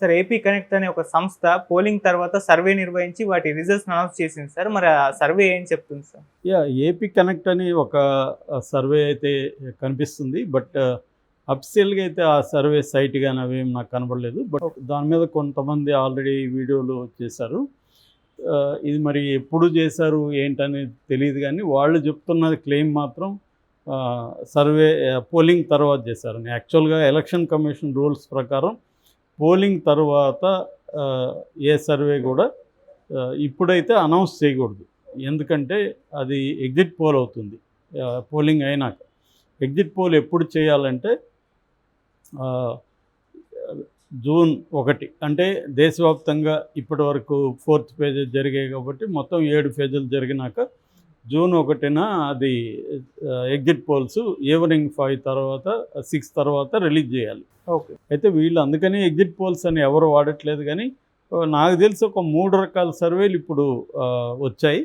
Sir AP connect అనే ఒక సంస్థ పోలింగ్ తర్వాత సర్వే నిర్వహించి వాటి రిజల్ట్స్ అనౌన్స్ చేసింది సార్. మరి ఆ సర్వే ఏం చెప్తుంది సార్? యా ఏపీ కనెక్ట్ అని ఒక సర్వే అయితే కనిపిస్తుంది. బట్ అఫిషియల్గా అయితే ఆ సర్వే సైట్ కానీ అవేం నాకు కనబడలేదు. బట్ దాని మీద కొంతమంది ఆల్రెడీ వీడియోలు చేశారు. ఇది మరి ఎప్పుడు చేశారు ఏంటనేది తెలియదు కానీ వాళ్ళు చెప్తున్నది క్లెయిమ్ మాత్రం సర్వే పోలింగ్ తర్వాత చేశారని యాక్చువల్గా ఎలక్షన్ కమిషన్ రూల్స్ ప్రకారం పోలింగ్ తర్వాత ఏ సర్వే కూడా ఇప్పుడైతే అనౌన్స్ చేయకూడదు. ఎందుకంటే అది ఎగ్జిట్ పోల్ అవుతుంది. పోలింగ్ అయినాక. ఎగ్జిట్ పోల్ ఎప్పుడు చేయాలంటే జూన్ ఒకటి. అంటే దేశవ్యాప్తంగా ఇప్పటి వరకు ఫోర్త్ ఫేజ్ జరిగాయి కాబట్టి మొత్తం ఏడు ఫేజులు జరిగినాక జూన్ ఒకటిన అది ఎగ్జిట్ పోల్స్ ఈవినింగ్ ఫైవ్ తర్వాత సిక్స్ తర్వాత రిలీజ్ చేయాలి. ఓకే. అయితే వీళ్ళు అందుకని ఎగ్జిట్ పోల్స్ అని ఎవరు వాడట్లేదు కానీ నాకు తెలిసి ఒక మూడు రకాల సర్వేలు ఇప్పుడు వచ్చాయి.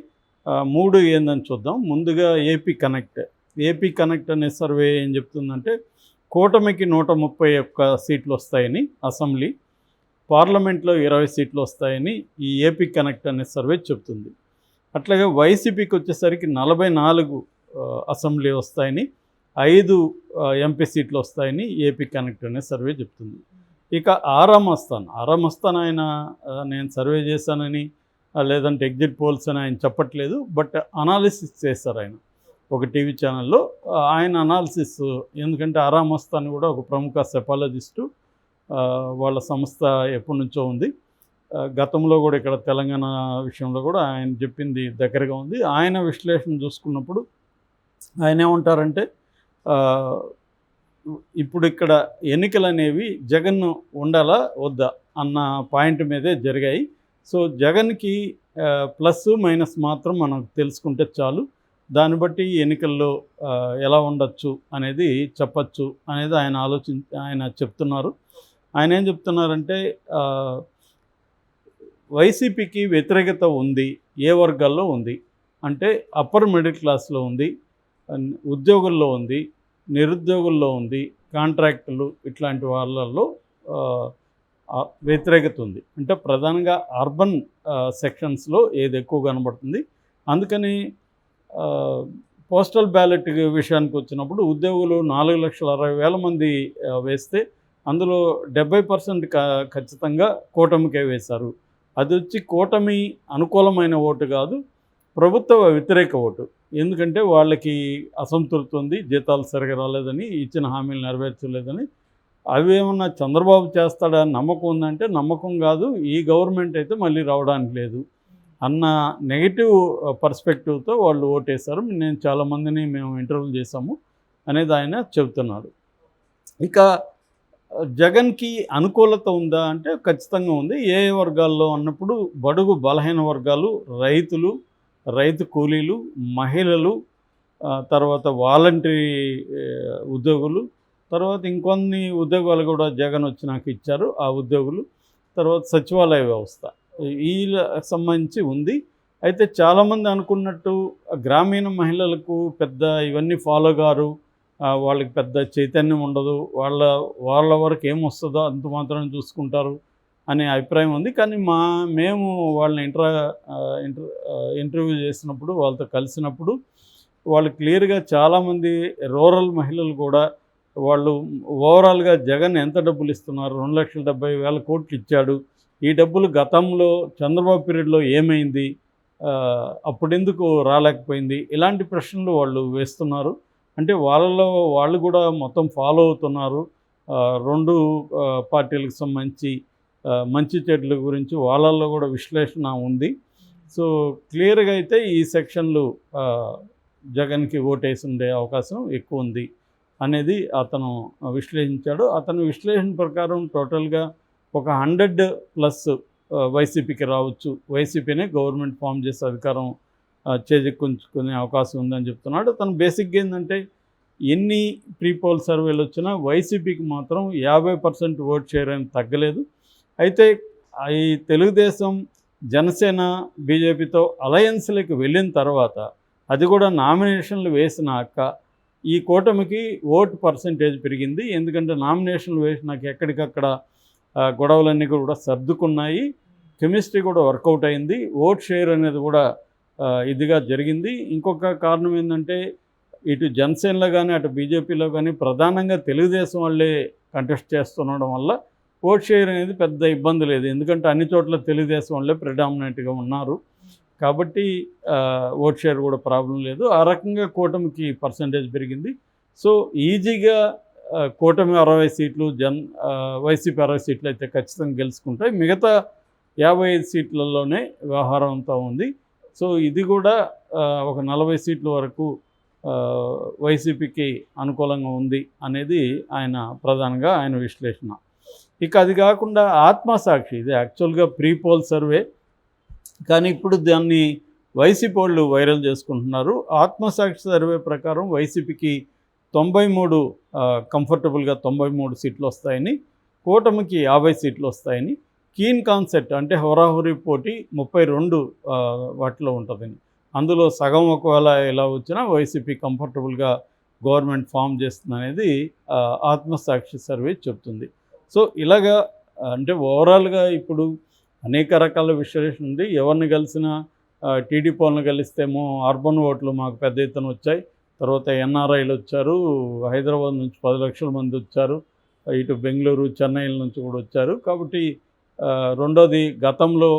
మూడు ఏందని చూద్దాం. ముందుగా ఏపీ కనెక్ట్. ఏపీ కనెక్ట్ అనే సర్వే ఏం చెప్తుందంటే కూటమికి నూట ముప్పై ఒక్క సీట్లు వస్తాయని అసెంబ్లీ పార్లమెంట్లో ఇరవై సీట్లు వస్తాయని ఈ ఏపీ కనెక్ట్ అనే సర్వే చెప్తుంది. అట్లాగే వైసీపీకి వచ్చేసరికి నలభై నాలుగు అసెంబ్లీ వస్తాయని ఐదు ఎంపీ సీట్లు వస్తాయని ఏపీ కనెక్ట్ అనే సర్వే చెప్తుంది. ఇక ఆరామ్ ఆరామస్థాన్ ఆరామ్ ఆయన నేను సర్వే చేశానని లేదంటే ఎగ్జిట్ పోల్స్ అని ఆయన చెప్పట్లేదు బట్ అనాలిసిస్ చేస్తారు ఆయన. ఒక టీవీ ఛానల్లో ఆయన అనాలిసిస్ ఎందుకంటే ఆరామ్ కూడా ఒక ప్రముఖ సెపాలజిస్టు వాళ్ళ సంస్థ ఎప్పటి నుంచో ఉంది. గతంలో కూడా ఇక్కడ తెలంగాణ విషయంలో కూడా ఆయన చెప్పింది దగ్గరగా ఉంది. ఆయన విశ్లేషణ చూసుకున్నప్పుడు ఆయన ఏమంటారంటే ఇప్పుడు ఇక్కడ ఎన్నికలు అనేవి జగన్ ఉండాలా వద్దా అన్న పాయింట్ మీదే జరిగాయి. సో జగన్కి ప్లస్ మైనస్ మాత్రం మనం తెలుసుకుంటే చాలు. దాన్ని బట్టి ఎన్నికల్లో ఎలా ఉండొచ్చు అనేది చెప్పచ్చు అనేది ఆయన ఆలోచి ఆయన చెప్తున్నారు. ఆయన ఏం చెప్తున్నారంటే వైసీపీకి వ్యతిరేకత ఉంది ఏ వర్గాల్లో ఉంది? అంటే అప్పర్ మిడిల్ క్లాస్లో ఉంది ఉద్యోగుల్లో ఉంది నిరుద్యోగుల్లో ఉంది కాంట్రాక్టులు ఇట్లాంటి వాళ్ళల్లో వ్యతిరేకత ఉంది. అంటే ప్రధానంగా అర్బన్ సెక్షన్స్లో ఏది ఎక్కువ కనబడుతుంది. అందుకని పోస్టల్ బ్యాలెట్ విషయానికి వచ్చినప్పుడు ఉద్యోగులు నాలుగు లక్షల అరవై వేల మంది వేస్తే అందులో డెబ్బై పర్సెంట్ ఖచ్చితంగా కూటమికే వేశారు. అది వచ్చి కూటమి అనుకూలమైన ఓటు కాదు ప్రభుత్వ వ్యతిరేక ఓటు. ఎందుకంటే వాళ్ళకి అసంతృప్తి ఉంది జీతాలు సరిగా రాలేదని ఇచ్చిన హామీలు నెరవేర్చలేదని. అవేమన్నా చంద్రబాబు చేస్తాడా నమ్మకం ఉందంటే నమ్మకం కాదు ఈ గవర్నమెంట్ అయితే మళ్ళీ రావడానికి లేదు అన్న నెగిటివ్ పర్స్పెక్టివ్తో వాళ్ళు ఓటేశారు. నేను చాలామందిని మేము ఇంటర్వ్యూ చేశాము అనేది ఆయన చెబుతున్నాడు ఇక జగన్కి అనుకూలత ఉందా అంటే ఖచ్చితంగా ఉంది. ఏ ఏ వర్గాల్లో అన్నప్పుడు బడుగు బలహీన వర్గాలు రైతులు రైతు కూలీలు మహిళలు తర్వాత వాలంటరీ ఉద్యోగులు తర్వాత ఇంకొన్ని ఉద్యోగాలు కూడా జగన్ వచ్చినాక ఇచ్చారు ఆ ఉద్యోగులు తర్వాత సచివాలయ వ్యవస్థ. ఈ సంబంధించి ఉంది. అయితే చాలామంది అనుకున్నట్టు గ్రామీణ మహిళలకు పెద్ద ఇవన్నీ ఫాలో గారు వాళ్ళకి పెద్ద చైతన్యం ఉండదు. వాళ్ళ వాళ్ళ వరకు ఏమొస్తుందో అంత మాత్రం చూసుకుంటారు అనే అభిప్రాయం ఉంది. కానీ మా మేము వాళ్ళని ఇంటర్ ఇంటర్ ఇంటర్వ్యూ చేసినప్పుడు వాళ్ళతో కలిసినప్పుడు వాళ్ళు క్లియర్గా చాలామంది రూరల్ మహిళలు కూడా వాళ్ళు ఓవరాల్గా జగన్ ఎంత డబ్బులు ఇస్తున్నారు? రెండు లక్షల డెబ్బై వేల కోట్లు ఇచ్చాడు. ఈ డబ్బులు గతంలో చంద్రబాబు పీరియడ్లో ఏమైంది? అప్పుడెందుకు రాలేకపోయింది? ఇలాంటి ప్రశ్నలు వాళ్ళు వేస్తున్నారు. అంటే వాళ్ళలో వాళ్ళు కూడా మొత్తం ఫాలో అవుతున్నారు. రెండు పార్టీలకు సంబంధించి మంచి చెడ్ల గురించి వాళ్ళల్లో కూడా విశ్లేషణ ఉంది. సో క్లియర్గా అయితే ఈ సెక్షన్లు జగన్కి ఓటేసి ఉండే అవకాశం ఎక్కువ ఉంది అనేది అతను విశ్లేషించాడు. అతని విశ్లేషణ ప్రకారం టోటల్గా ఒక హండ్రెడ్ ప్లస్ వైసీపీకి రావచ్చు. వైసీపీనే గవర్నమెంట్ ఫామ్ చేసే అధికారం చేజిక్కుంచుకునే అవకాశం ఉందని చెప్తున్నాడు. తను బేసిక్గా ఏంటంటే ఎన్ని ప్రీపోల్ సర్వేలు వచ్చినా వైసీపీకి మాత్రం యాభై పర్సెంట్ ఓట్ షేర్ అని తగ్గలేదు. అయితే ఈ తెలుగుదేశం జనసేన బీజేపీతో అలయన్స్లకు వెళ్ళిన తర్వాత అది కూడా నామినేషన్లు వేసినాక ఈ కూటమికి ఓటు పర్సంటేజ్ పెరిగింది. ఎందుకంటే నామినేషన్లు వేసినాక ఎక్కడికక్కడ గొడవలన్నీ కూడా సర్దుకున్నాయి. కెమిస్ట్రీ కూడా వర్కౌట్ అయింది. ఓట్ షేర్ అనేది కూడా ఇదిగా జరిగింది. ఇంకొక కారణం ఏంటంటే ఇటు జనసేనలో కానీ అటు బీజేపీలో కానీ ప్రధానంగా తెలుగుదేశం వాళ్ళే కంటెస్ట్ చేస్తుండడం వల్ల ఓట్ షేర్ అనేది పెద్ద ఇబ్బంది లేదు. ఎందుకంటే అన్ని చోట్ల తెలుగుదేశం వాళ్ళే ప్రిడామినెంట్గా ఉన్నారు. కాబట్టి ఓట్ షేర్ కూడా ప్రాబ్లం లేదు. ఆ రకంగా కూటమికి పర్సంటేజ్ పెరిగింది. సో ఈజీగా కూటమి అరవై సీట్లు జన్ వైసీపీ అరవై సీట్లు అయితే ఖచ్చితంగా గెలుచుకుంటాయి. మిగతా యాభై ఐదు సీట్లలోనే వ్యవహారం అంతా ఉంది. సో ఇది కూడా ఒక నలభై సీట్ల వరకు వైసీపీకి అనుకూలంగా ఉంది అనేది ఆయన ప్రధానంగా ఆయన విశ్లేషణ. ఇక అది కాకుండా ఆత్మసాక్షి ఇది యాక్చువల్గా ప్రీ పోల్ సర్వే. కానీ ఇప్పుడు దాన్ని వైసీపీ వాళ్ళు వైరల్ చేసుకుంటున్నారు. ఆత్మసాక్షి సర్వే ప్రకారం వైసీపీకి తొంభై మూడు కంఫర్టబుల్గా తొంభై మూడు సీట్లు వస్తాయని కూటమికి యాభై సీట్లు వస్తాయని కీన్ కాన్సెప్ట్ అంటే హోరాహోరీ పోటీ ముప్పై రెండు వాటిలో ఉంటుందండి అందులో సగం ఒకవేళ ఎలా వచ్చినా వైసీపీ కంఫర్టబుల్గా గవర్నమెంట్ ఫామ్ చేస్తుంది అనేది ఆత్మసాక్షి సర్వే చెప్తుంది. సో ఇలాగా అంటే ఓవరాల్గా ఇప్పుడు అనేక రకాల విశ్లేషణ ఉంది. ఎవరిని కలిసినా టీడీ పోలను కలిస్తేమో అర్బన్ ఓట్లు మాకు పెద్ద ఎత్తున వచ్చాయి. తర్వాత ఎన్ఆర్ఐలు వచ్చారు హైదరాబాద్ నుంచి పది లక్షల మంది వచ్చారు ఇటు బెంగళూరు చెన్నైల నుంచి కూడా వచ్చారు. కాబట్టి రెండోది గతంలో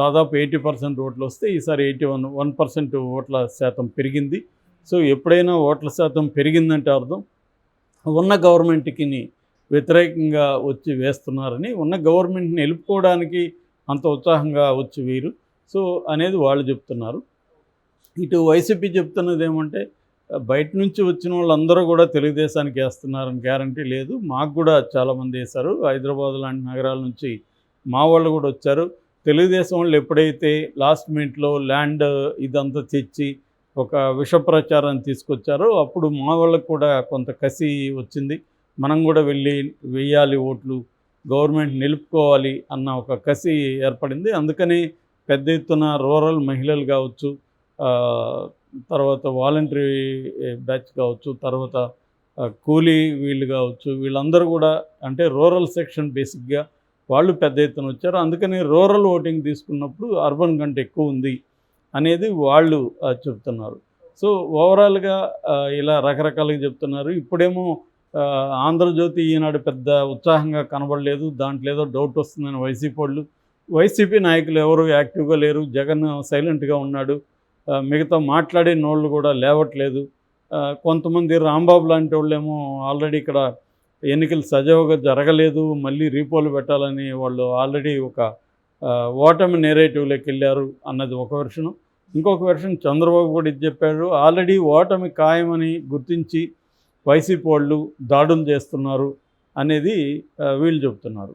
దాదాపు ఎయిటీ పర్సెంట్ ఓట్లు వస్తే ఈసారి ఎయిటీ వన్ వన్ పర్సెంట్ ఓట్ల శాతం పెరిగింది. సో ఎప్పుడైనా ఓట్ల శాతం పెరిగిందంటే అర్థం ఉన్న గవర్నమెంట్కి వ్యతిరేకంగా వచ్చి వేస్తున్నారని ఉన్న గవర్నమెంట్ని నిలుపుకోవడానికి అంత ఉత్సాహంగా వచ్చి వీరు సో అనేది వాళ్ళు చెప్తున్నారు. ఇటు వైసీపీ చెప్తున్నది ఏమంటే బయట నుంచి వచ్చిన వాళ్ళందరూ కూడా తెలుగుదేశానికి వేస్తున్నారని గ్యారంటీ లేదు. మాకు కూడా చాలామంది వేశారు. హైదరాబాద్ లాంటి నగరాల నుంచి మా వాళ్ళు కూడా వచ్చారు. తెలుగుదేశం వాళ్ళు ఎప్పుడైతే లాస్ట్ మినిట్లో ల్యాండ్ ఇదంతా తెచ్చి ఒక విష ప్రచారాన్ని తీసుకొచ్చారో అప్పుడు మా వాళ్ళకు కూడా కొంత కసి వచ్చింది. మనం కూడా వెళ్ళి వెయ్యాలి ఓట్లు గవర్నమెంట్ నిలుపుకోవాలి అన్న ఒక కసి ఏర్పడింది. అందుకని పెద్ద ఎత్తున రూరల్ మహిళలు కావచ్చు తర్వాత వాలంటరీ బ్యాచ్ కావచ్చు తర్వాత కూలీ వీళ్ళు కావచ్చు వీళ్ళందరూ కూడా అంటే రూరల్ సెక్షన్ బేసిక్గా వాళ్ళు పెద్ద ఎత్తున వచ్చారు. అందుకని రూరల్ ఓటింగ్ తీసుకున్నప్పుడు అర్బన్ కంటే ఎక్కువ ఉంది అనేది వాళ్ళు చెప్తున్నారు. సో ఓవరాల్గా ఇలా రకరకాలుగా చెప్తున్నారు. ఇప్పుడేమో ఆంధ్రజ్యోతి ఈనాడు పెద్ద ఉత్సాహంగా కనబడలేదు. దాంట్లో ఏదో డౌట్ వస్తుందని వైసీపీ వాళ్ళు వైసీపీ నాయకులు ఎవరు యాక్టివ్గా లేరు. జగన్ సైలెంట్గా ఉన్నాడు. మిగతా మాట్లాడే నోళ్ళు కూడా లేవట్లేదు. కొంతమంది రాంబాబు లాంటి వాళ్ళేమో ఆల్రెడీ ఇక్కడ ఎన్నికలు సజావుగా జరగలేదు మళ్ళీ రీపోలు పెట్టాలని వాళ్ళు ఆల్రెడీ ఒక ఓటమి నేరేటివ్లోకి వెళ్ళారు అన్నది ఒక వెర్షను. ఇంకొక వెర్షన్ చంద్రబాబు కూడా ఇది చెప్పాడు ఆల్రెడీ ఓటమి ఖాయమని గుర్తించి వైసీపీ వాళ్ళు దాడులు చేస్తున్నారు అనేది వీళ్ళు చెబుతున్నారు.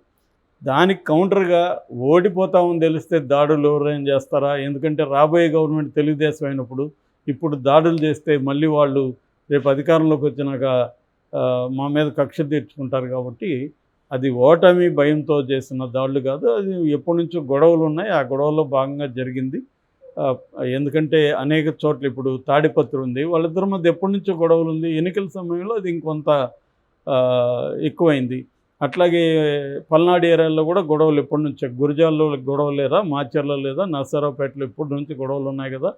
దానికి కౌంటర్గా ఓడిపోతామని తెలిస్తే దాడులు ఎవరైనా చేస్తారా? ఎందుకంటే రాబోయే గవర్నమెంట్ తెలుగుదేశం అయినప్పుడు ఇప్పుడు దాడులు చేస్తే మళ్ళీ వాళ్ళు రేపు అధికారంలోకి వచ్చినాక మా మీద కక్ష తీర్చుకుంటారు కాబట్టి అది ఓటమి భయంతో చేసిన దాడులు కాదు. అది ఎప్పటి నుంచో గొడవలు ఉన్నాయి. ఆ గొడవలో భాగంగా జరిగింది. ఎందుకంటే అనేక చోట్ల ఇప్పుడు తాడిపత్రి ఉంది. వాళ్ళిద్దరి మధ్య ఎప్పటి నుంచో గొడవలు ఉంది. ఎన్నికల సమయంలో అది ఇంకొంత ఎక్కువైంది. అట్లాగే పల్నాడు ఏరియాలో కూడా గొడవలు ఎప్పటి నుంచో. గురిజాల్లో గొడవలు లేదా మాచర్లో లేదా నర్సరావుపేటలో ఎప్పటి నుంచి గొడవలు ఉన్నాయి కదా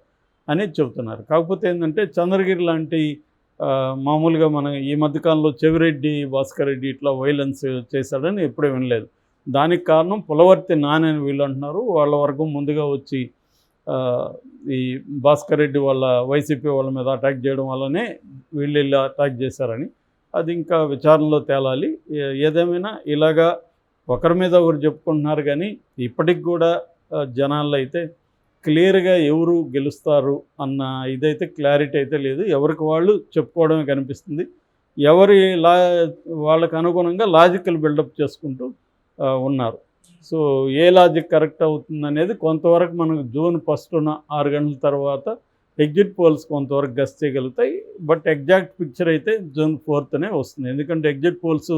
అనేది చెబుతున్నారు. కాకపోతే ఏంటంటే చంద్రగిరి లాంటి మామూలుగా మనం ఈ మధ్యకాలంలో చెవిరెడ్డి భాస్కర్ రెడ్డి ఇట్లా వైలెన్స్ చేశాడని ఎప్పుడూ వినలేదు. దానికి కారణం పులవర్తి నానని వీళ్ళు అంటున్నారు. వాళ్ళ వర్గం ముందుగా వచ్చి ఈ భాస్కర్ రెడ్డి వాళ్ళ వైసీపీ వాళ్ళ మీద అటాక్ చేయడం వల్లనే వీళ్ళు అటాక్ చేశారని. అది ఇంకా విచారణలో తేలాలి. ఏదేమైనా ఇలాగా ఒకరి మీద ఒకరు చెప్పుకుంటున్నారు కానీ ఇప్పటికి కూడా జనాల్లో అయితే క్లియర్గా ఎవరు గెలుస్తారు అన్న ఇదైతే క్లారిటీ అయితే లేదు. ఎవరికి వాళ్ళు చెప్పుకోవడమే కనిపిస్తుంది. ఎవరి లా వాళ్ళకు అనుగుణంగా లాజికల్ బిల్డప్ చేసుకుంటూ ఉన్నారు. సో ఏ లాజిక్ కరెక్ట్ అవుతుంది అనేది కొంతవరకు మనకు జూన్ ఫస్ట్న ఆరు గంటల తర్వాత ఎగ్జిట్ పోల్స్ కొంతవరకు గస్తీగలుగుతాయి బట్ ఎగ్జాక్ట్ పిక్చర్ అయితే జూన్ ఫోర్త్నే వస్తుంది. ఎందుకంటే ఎగ్జిట్ పోల్స్